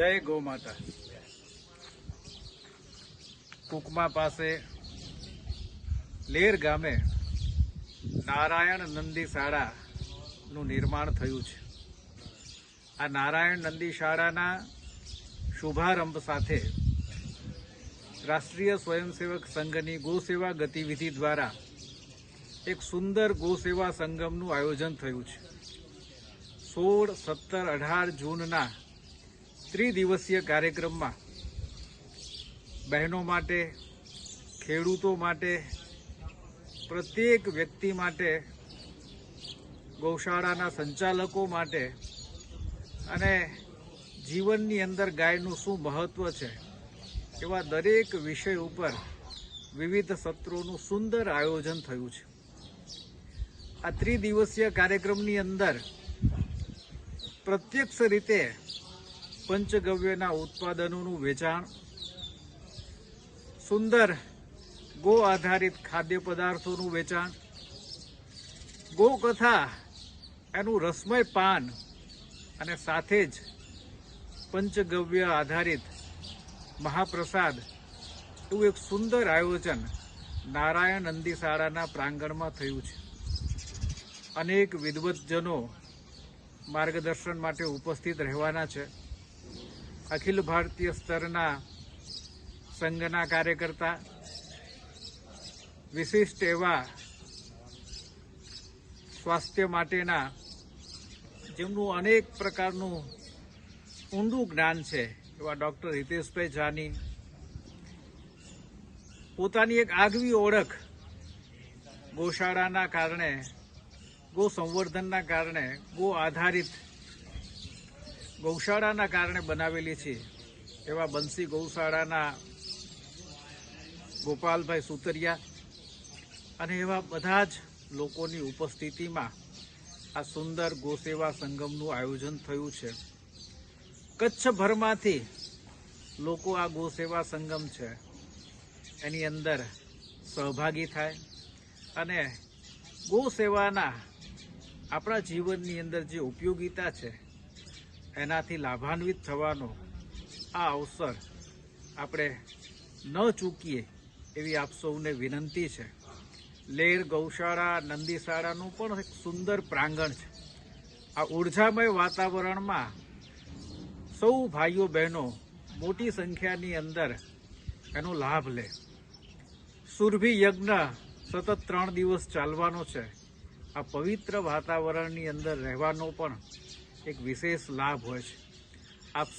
જય ગૌ માતા. કુકમા પાસે લેર ગામે નારાયણ નંદી શાળાનું નિર્માણ થયું છે. આ નારાયણ નંદી શાળાના શુભારંભ સાથે રાષ્ટ્રીય સ્વયંસેવક સંઘની ગોસેવા ગતિવિધિ દ્વારા એક સુંદર ગોસેવા સંગમનું આયોજન થયું છે. સોળ, સત્તર, અઢાર જૂનના ત્રિદિવસીય કાર્યક્રમમાં બહેનો માટે, ખેડૂતો માટે, પ્રત્યેક વ્યક્તિ માટે, ગૌશાળાના સંચાલકો માટે અને જીવનની અંદર ગાયનું શું મહત્ત્વ છે એવા દરેક વિષય ઉપર વિવિધ સત્રોનું સુંદર આયોજન થયું છે. આ ત્રિદિવસીય કાર્યક્રમની અંદર પ્રત્યક્ષ રીતે પંચગવ્યના ઉત્પાદનોનું વેચાણ, સુંદર ગો આધારિત ખાદ્ય પદાર્થોનું વેચાણ, ગોકથા એનું રસમય પાન અને સાથે જ પંચગવ્ય આધારિત મહાપ્રસાદ, એવું એક સુંદર આયોજન નારાયણ નંદી શાળાના પ્રાંગણમાં થયું છે. અનેક વિદવતજનો માર્ગદર્શન માટે ઉપસ્થિત રહેવાના છે. અખિલ ભારતીય સ્તરના સંઘના કાર્યકર્તા, વિશિષ્ટ એવા સ્વાસ્થ્ય માટેના જેમનું અનેક પ્રકારનું ઊંડું જ્ઞાન છે, એવા ડૉક્ટર હિતેશભાઈ જાની. પોતાની એક આગવી ઓળખ ગોશાળાના કારણે ગો સંવર્ધનના કારણે ગો આધારિત ગૌશાળાના કારણે બનાવેલી છે. એવા બંસી ગૌશાળાના ગોપાલભાઈ સુતરિયા અને એવા બધા જ લોકોની ઉપસ્થિતિમાં આ સુંદર ગોસેવા સંગમનું આયોજન થયું છે. કચ્છભરમાંથી લોકો આ ગોસેવા સંગમ છે. એની અંદર સહભાગી થાય અને ગો સેવાના આપણા જીવનની અંદર જે ઉપયોગિતા છે એનાથી લાભાન્વિત થવાનો આ અવસર આપણે ન ચૂકીએ એવી આપ સૌને વિનંતી છે. લેર ગૌશાળા નંદીશાળાનું પણ એક સુંદર પ્રાંગણ છે. આ ઉર્જામય વાતાવરણમાં સૌ ભાઈઓ બહેનો મોટી સંખ્યાની અંદર એનો લાભ લે. સુરભી યજ્ઞ સતત ત્રણ દિવસ ચાલવાનો છે. આ પવિત્ર વાતાવરણની અંદર રહેવાનો પણ એક વિશેષ લાભ હોય છે. આપ